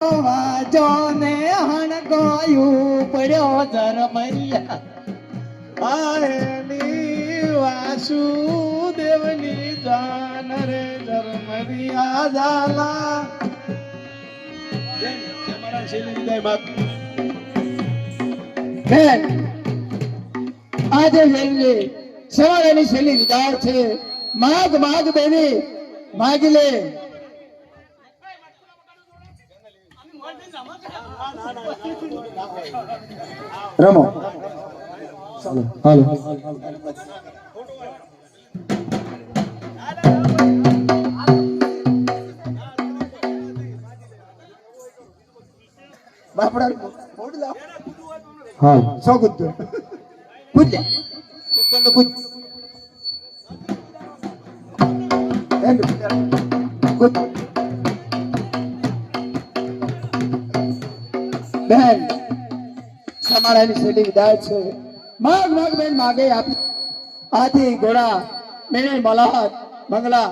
વાજો ને હણગોયું પડ્યો ઝરમરિયા આયની વાસુદેવની જાન રે ધરમરિયા ઝાલા. આજે વેલી સવારેની છેલ્લી વિદાય છે, માગ માગ બેની માગી લે. રમો હાલો બાપડા ફોડ લાવ હાલ સો કૂદ કૂદ લે એક દંડ કૂદ એમ કૂદ બેન સમારાની શેલી વિદાય છે. માગ માગ બેન માગે આપી આથી ઘોડા મેને મલાહત બંગલા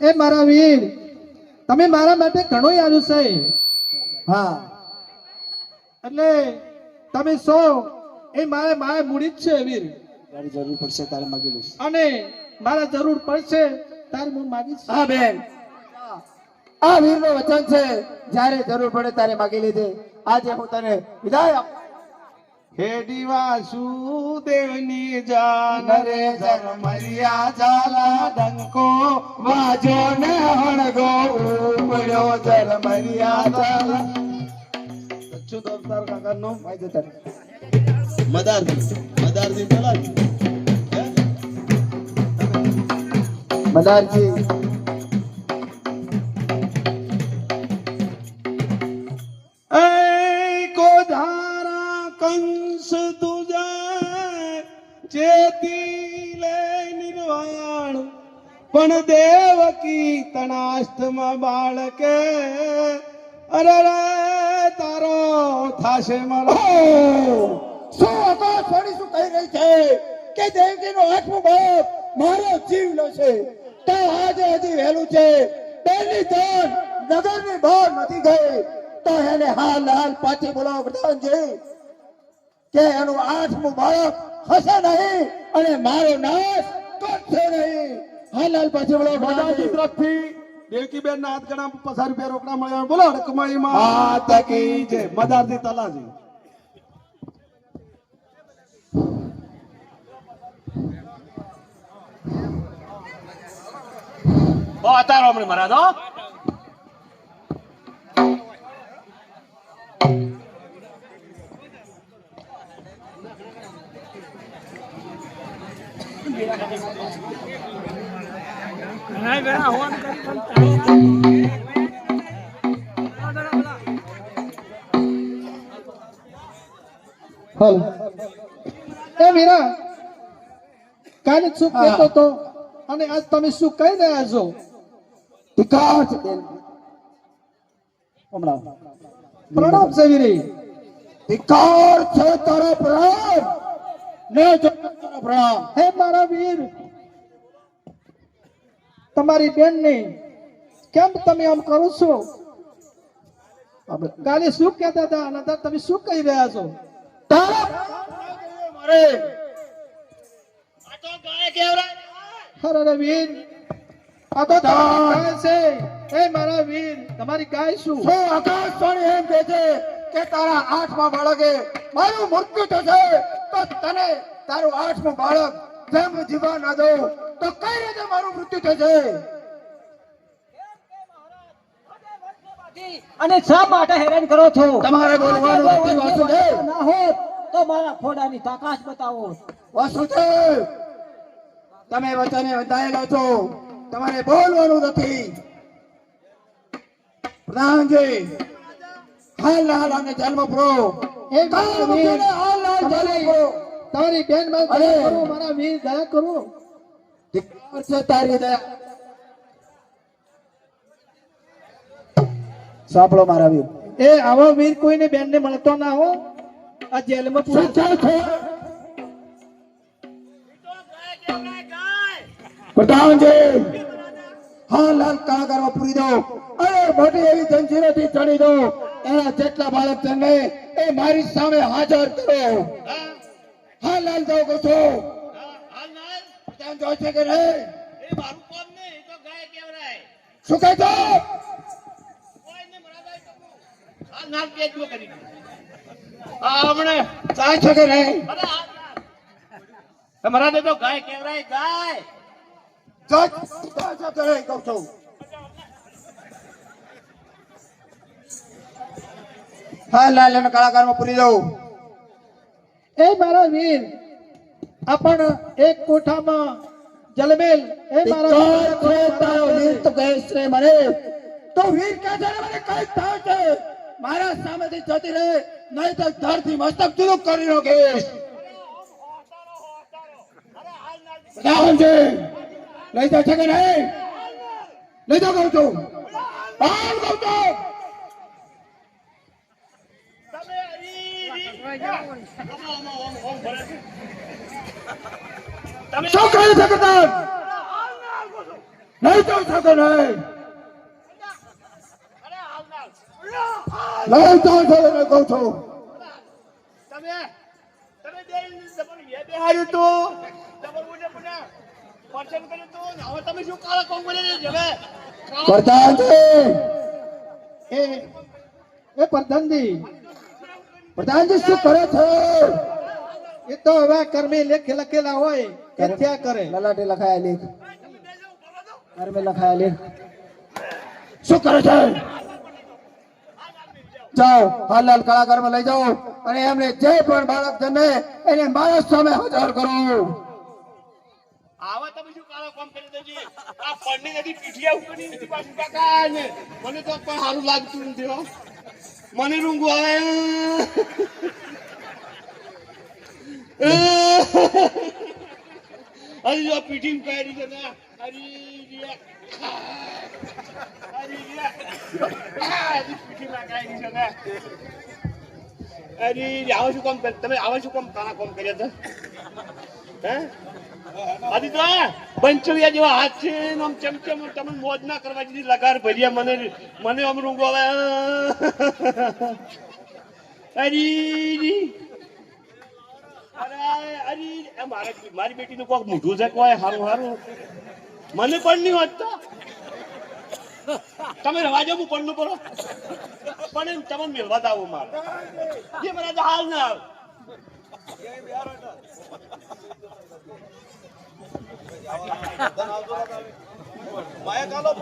એ મારા વીર તમે મારા માટે ઘણો આવ્યું છે હા. એટલે તમે સો એ મારે મારે મૂડી જ છે વીર. તારી જરૂર પડશે તારે માગી લઈશ. અને મારે જરૂર પડશે તારે હું માગીશ હા બેન. આ વીરનો વચન છે. જ્યારે જરૂર પડે ત્યારે માગી લીધે આજે હું તને વિદાય હે હેડી વાસુદેવની જાન રે ધર્મરિયા ઝાલા ડંકો વાજો ને હણગો ઉપડ્યો ઝરમરિયા ઝાલા. શું દોસ્તાર કાકાનો ફાયદો જતા મદાર મદાર દી પેલા મદારજી કોધારા કંસ તુજે ચેતી લે નિર્વાણ. પણ દેવકી તણાષ્ટમાં બાળકે અરે રે તારો થાશે મારો. શું હતો છોડી શું કહી રહી છે? કે દેવકીનો આઠમો બાપ મારો જીવ લો છે તો આજે હજી વહેલું છે. બેની ધન નગરની બહાર નથી ગઈ. તો એને હાલ હાલ પાછી બોલાવો પ્રધાનજી. કે એનું આઠમું બાળક હશે નહીં અને મારો નાશ કરશે નહીં. હાલ હાલ પાછી બોલાવો પ્રધાનજી. તરફથી દેવકીબેન ના હાથ ગણા પચાસ રૂપિયા રોકડા મળ્યા. બોલો રકમાઈ માં માત કી મદારજી તલાજી મહારાજ હો હાલ એ મીરા કાલે શું કહેતો તો અને આજ તમે શું કહી રહ્યા છો બેન હમણાં. પ્રણામ છે વીરી છે તારો પ્રણામ ને જો તારો પ્રણામ હે મારા વીર. તમારી બેન ને કેમ તમે આમ કરો છો? કાલે શું કહેતા હતા? અને તમે શું કહી રહ્યા છો? તારા મારે. રે વીર. આ તો તમારી છે. હે મારા વીર તમારી ગાય શું? શું આકાશવાણી એમ કહે છે કે તારા આઠમા બાળકે મારું મૃત્યુ થશે તો તને તારું આઠમું બાળક જેમ જીવા ના દો તો કઈ રીતે મારું મૃત્યુ થશે? અને શા માટે હેરાન કરો છો? તમારે બોલવાનું વાસુદેવ. ના હોત તો મારા ફોડાની તાકાત બતાવો. વાસુદેવ તમે વચને વધાયેલા છો. તમારે બોલવાનું નથી. પ્રધાનજી હાલ હાલ અને જન્મ પ્રો તમારી બેન મારા વીર દયા કરો. છે તારી દયા. સાંભળો મારા વીર. એ આવો વીર કોઈને બેન ને મળતો ના હો. આ જેલમાં પૂરા સચ્ચા છે? પ્રધાનજી હા લાલ કલાકારમાં પૂરી દો અરે મોટી એવી જંજીરોથી ચડી દો એના જેટલા બાળક છે એ મારી સામે હાજર કરો હા? લાલ દો કહું છું કે નહીં તો. શું કહે છો તો હમણે છે કે નહીં તો ગાય કેવરાય, ગાય. જાય કહું છું હા લાલ અને કલાકારમાં પૂરી દઉં. એ મારા વીર આપણ એક કોઠામાં જલમેલ એ મારા તારો વીર. તો કહે છે મને. તો વીર કે છે મને કઈ થાય છે? મારા સામેથી જતી રહે નહીં તો ધરથી મસ્તક જુદો કરી નાખીશ પ્રધાનજી લઈ જાઓ છે કે નહીં લઈ જાઓ કહું છું હાલ કહું છું ભરે છે. બોલો. નહીં જાઓ છો કે નહીં. લઈ જાઓ છો નહીં કહું છું તમે તમે બે બેહાડ્યું તું પ્રધાનજી! એ એ પ્રધાનજી. પ્રધાનજી શું કરે છે? એ તો હવે કર્મી લેખ લખેલા હોય. એ થયા કરે? લલાટે લખાયા લેખ. કર્મે લખાયા લેખ. શું કરે છે? જાઓ હાલાલ કલાકારમાં લઈ જાઓ. અને એમને જે પણ બાળક જન્મે એને માણસ સામે હાજર કરો. આવા તમે શું કાળા કોમ કરી દેજે? આ પડની નથી પીઠિયા ઉપરની નથી પાછું કાકા ને. મને તો પણ સારું લાગતું નથી, હો. મને રૂંગું આવે. હરી જો પીઠી પહેરી છે ને હરી હજી અરે આવા શું કામ કર- તમે આવા શું કામ કાળા કામ કર્યા હતા? હે? આદિત્ય પંચલિયા જેવા હાથ છે આમ ચમચમ તમે મોજ ના કરવા દીધી લગાર ભર્યા મને મને આમ રૂંગો આવે. મારી બેટીનું કોક મોઢું છે કોઈ? હારું હારું. મને પણ નહીં હોત તમે રવા પણ એમ તમે મેળવા દાવો મારે. જે હાલ माया कालो